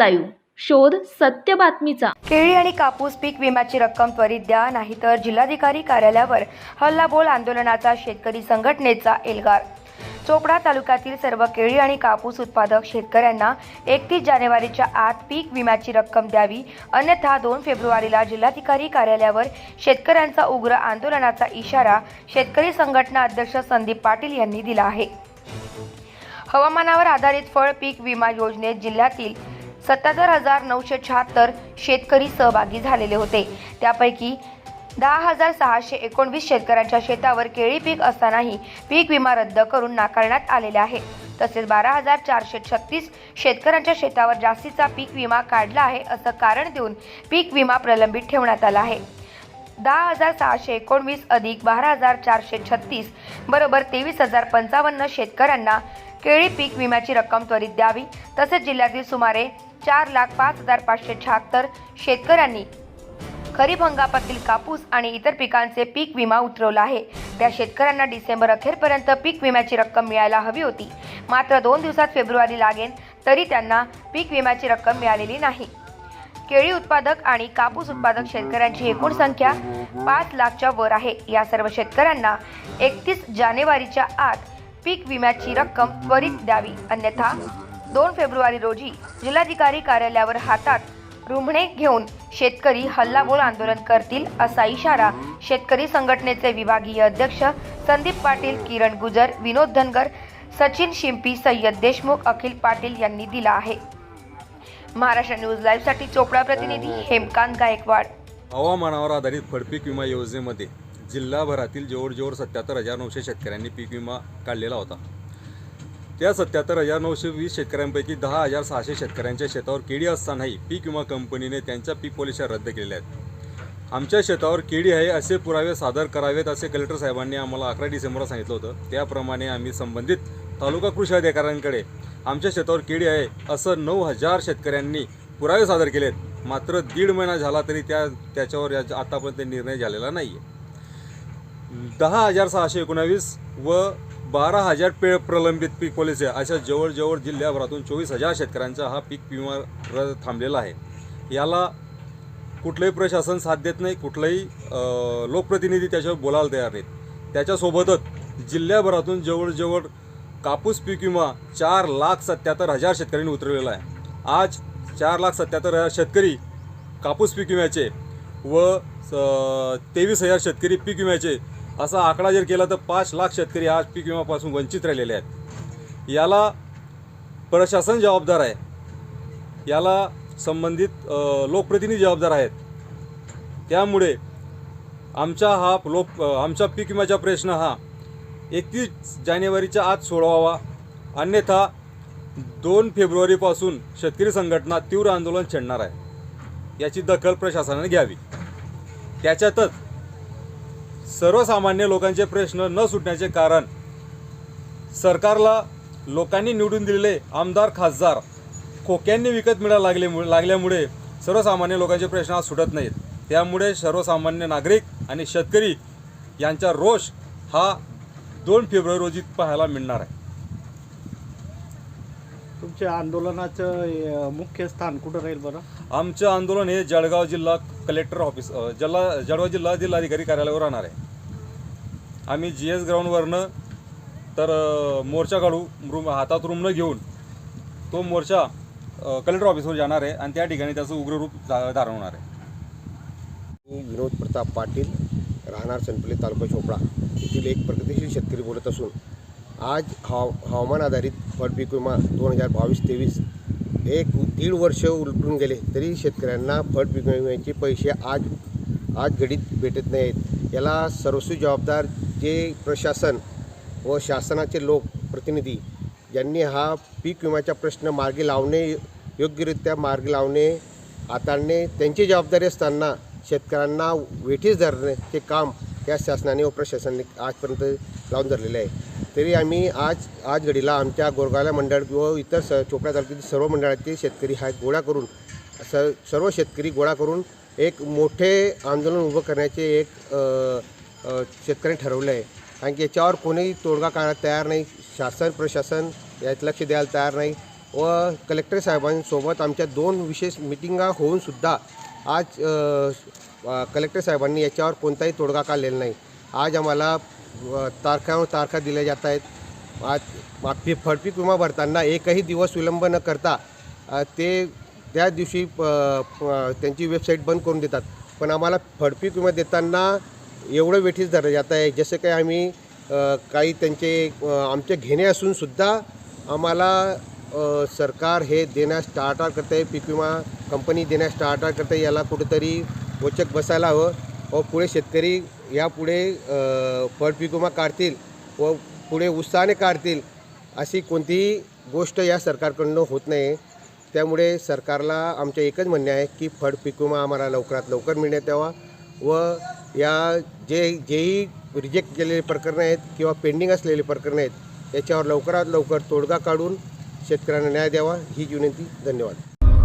Live. शोध सत्य बातमीचा. केळी आणि कापूस पीक विम्याची रक्कम त्वरित द्या नाहीतर जिल्हाधिकारी कार्यालयावर हल्लाबोल आंदोलनाचा शेतकरी संघटनेचा एल्गार. चोपडा तालुक्यातील सर्व केळी आणि कापूस उत्पादक शेतकऱ्यांना एकतीस जानेवारीच्या आत पीक विम्याची रक्कम द्यावी. अन्यथा दोन फेब्रुवारीला जिल्हाधिकारी कार्यालयावर शेतकऱ्यांचा उग्र आंदोलनाचा इशारा शेतकरी संघटना अध्यक्ष संदीप पाटील यांनी दिला आहे. हवामानावर आधारित फळ पीक विमा योजनेत जिल्ह्यातील सत्याहत्तर हजार नऊशे शहात्तर शेतकरी सहभागी झालेले होते. त्यापैकी दहा हजार सहाशे एकोणवीस शेतकऱ्यांच्या शेतावर केळी पीक असतानाही पीक विमा रद्द करून नाकारण्यात आलेले आहे. तसेच बारा हजार चारशे छत्तीस शेतकऱ्यांच्या शेतावर जास्तीचा पीक विमा काढला आहे असं कारण देऊन पीक विमा प्रलंबित ठेवण्यात आला आहे. दहा हजार सहाशे एकोणवीस अधिक बारा हजार चारशे छत्तीस बरोबर तेवीस हजार पंचावन्न शेतकऱ्यांना केळी पीक विम्याची रक्कम त्वरित द्यावी. तसेच जिल्ह्यातील सुमारे चार लाख पाच हजार पाचशे शहात्तर शेतकऱ्यांनी खरीप हंगामातील कापूस आणि इतर पिकांचे पीक विमा उतरवला आहे. त्या शेतकऱ्यांना डिसेंबर अखेरपर्यंत पीक विम्याची रक्कम मिळायला हवी होती. मात्र दोन दिवसात फेब्रुवारी लागेल तरी त्यांना पीक विम्याची रक्कम मिळालेली नाही. केळी उत्पादक आणि कापूस उत्पादक शेतकऱ्यांची एकूण संख्या पाच लाखच्या वर आहे. या सर्व शेतकऱ्यांना एकतीस जानेवारीच्या आत पीक विम्याची रक्कम त्वरित द्यावी. अन्यथा दोन फेब्रुवारी रोजी जिल्हाधिकारी कार्यालयावर हातात रुमणे घेऊन शेतकरी हल्लाबोल आंदोलन करतील असा इशारा शेतकरी संघटनेचे विभागीय अध्यक्ष संदीप पाटील किरण गुजर विनोद धनगर सचिन शिंपी सय्यद देशमुख अखिल पाटील यांनी दिला आहे. महाराष्ट्र न्यूज लाईव्हसाठी चोपडा प्रतिनिधी हेमकांत गायकवाड. हवामानावर आधारित फळपीक विमा योजनेमध्ये जिल्हाभरातील जवळजवळ सत्याहत्तर हजार नऊशे शेतकऱ्यांनी पीक विमा काढलेला होता. त्या सत्याहत्तर हजार नऊशे वीस शेतकऱ्यांपैकी दहा हजार सहाशे शेतकऱ्यांच्या शेतावर केळी असतानाही पीक विमा कंपनीने त्यांच्या पीक पॉलिशा रद्द केलेल्या आहेत. आमच्या शेतावर केळी आहे असे पुरावे सादर करावेत असे कलेक्टर साहेबांनी आम्हाला अकरा डिसेंबरला सांगितलं होतं. त्याप्रमाणे आम्ही संबंधित तालुका कृषी अधिकाऱ्यांकडे आमच्या शेतावर केळी आहे असं नऊ हजार शेतकऱ्यांनी पुरावे सादर केलेत. मात्र दीड महिना झाला तरी त्या त्याच्यावर आतापर्यंत निर्णय झालेला नाही आहे दहा हजार सहाशे एकोणावीस व बारा हजार पे प्रलंबित पीक पॉलिसी अशा जवळजवळ जिल्ह्याभरातून चोवीस हजार शेतकऱ्यांचा हा पीक विमा र थांबलेला आहे. याला कुठलंही प्रशासन साथ देत नाही कुठलाही लोकप्रतिनिधी त्याच्यावर बोलायला तयार नाहीत. त्याच्यासोबतच जिल्ह्याभरातून जवळजवळ कापूस पीक विमा चार लाख सत्याहत्तर हजार शेतकऱ्यांनी उतरवलेला आहे. आज चार लाख सत्याहत्तर हजार शेतकरी कापूस पीक विम्याचे व तेवीस हजार शेतकरी पीक विम्याचे असा आकडा जर केला तर पाच लाख शेतकरी आज पीक विम्यापासून वंचित राहिलेले आहेत. याला प्रशासन जबाबदार आहे. याला संबंधित लोकप्रतिनिधी जबाबदार आहेत. त्यामुळे आमचा हा लोक आमच्या आमचा पीक विम्याचा प्रश्न हा एकतीस जानेवारीच्या आत सोडवावा. अन्यथा दोन फेब्रुवारीपासून शेतकरी संघटना तीव्र आंदोलन छेडणार आहे. याची दखल प्रशासनाने घ्यावी. त्याच्यातच सर्वसामान्य लोकांचे प्रश्न न सुटण्याचे कारण सरकारला लोकांनी निवडून दिलेले आमदार खासदार खोक्यांनी विकत मिळायला लागले लागल्यामुळे सर्वसामान्य लोकांचे प्रश्न आज सुटत नाहीत. त्यामुळे सर्वसामान्य नागरिक आणि शेतकरी यांचा रोष हा दोन फेब्रुवारी रोजी पाहायला मिळणार आहे. तुमच्या आंदोलनाचं मुख्य स्थान कुठं राहील बरं? आमचं आंदोलन हे जळगाव जिल्हा कलेक्टर ऑफिस अ, जिल्हा जळगाव जिल्हा जिल्हाधिकारी कार्यालयावर राहणार आहे. आम्ही जी एस ग्राउंडवरनं तर अ, मोर्चा काढू रूम हातात रूमनं घेऊन तो मोर्चा अ, कलेक्टर ऑफिसवर जाणार आहे आणि त्या ठिकाणी त्याचं उग्र रूप धा- धारण होणार आहे. मी विनोद प्रताप पाटील राहणार सनपल्ली तालुका चोपडा. येथील एक प्रगतिशील शेतकरी बोलत असून आज हवा हवामान आधारित फळपीक विमा दोन हजार बावीस तेवीस एक दीड वर्ष उलटून गेले तरी शेतकऱ्यांना फळपीक विम्याचे पैसे आज आज घडीत भेटत नाहीत. याला सर्वस्वी जबाबदार जे प्रशासन व शासनाचे लोक प्रतिनिधी ज्यांनी हा पीक विम्याचा प्रश्न मार्गी लावणे योग्यरित्या मार्गी लावणे हाताळणे त्यांची जबाबदारी असताना शेतकऱ्यांना वेठीस धरण्याचे काम या शासनाने व प्रशासनाने आजपर्यंत लावून धरलेले आहे. तरी आम्ही आज आज घडीला आमच्या गोरगावला मंडळ व इतर स चोपडा तालुक्यातील सर्व मंडळाचे शेतकरी हा गोळा करून स सर्व शेतकरी गोळा करून एक मोठे आंदोलन उभं करण्याचे एक शेतकरी शेतकऱ्यांनी ठरवलं आहे. कारण की याच्यावर कोणीही तोडगा काढायला तयार नाही शासन प्रशासन यात लक्ष द्यायला तयार नाही व कलेक्टर साहेबांसोबत आमच्या दोन विशेष मिटिंगा होऊनसुद्धा आज कलेक्टर साहेबांनी याच्यावर कोणताही तोडगा काढलेला नाही. आज आम्हाला तारखावर तारखा तारखा दिल्या जात आहेत. आज माफी फडपीक विमा भरताना एकही दिवस विलंब न करता ते त्या दिवशी प- त्यांची वेबसाईट बंद करून देतात. पण आम्हाला फडपीक विमा देताना एवढं वेठीस धरलं जात आहे. जसं काही आम्ही काही त्यांचे आमचे घेणे असूनसुद्धा आम्हाला सरकार हे देण्यास टाळाटाळ करतं आहे. पीक विमा कंपनी देण्यास टाळाटाळ करतं आहे. याला कुठेतरी वचक बसायला हवं. व पुढे शेतकरी यापुढे अ, फळ काढतील व पुढे उत्साहाने काढतील अशी कोणतीही गोष्ट या सरकारकडनं होत नाही. त्यामुळे सरकारला आमचे एकच म्हणणे आहे की फळ आम्हाला लवकरात लवकर मिळण्यात यावा व या जे जेही रिजेक्ट केलेले प्रकरणं आहेत किंवा पेंडिंग असलेली प्रकरणं आहेत याच्यावर लवकरात लवकर तोडगा काढून शेतकऱ्यांना न्याय द्यावा. ही विनंती धन्यवाद.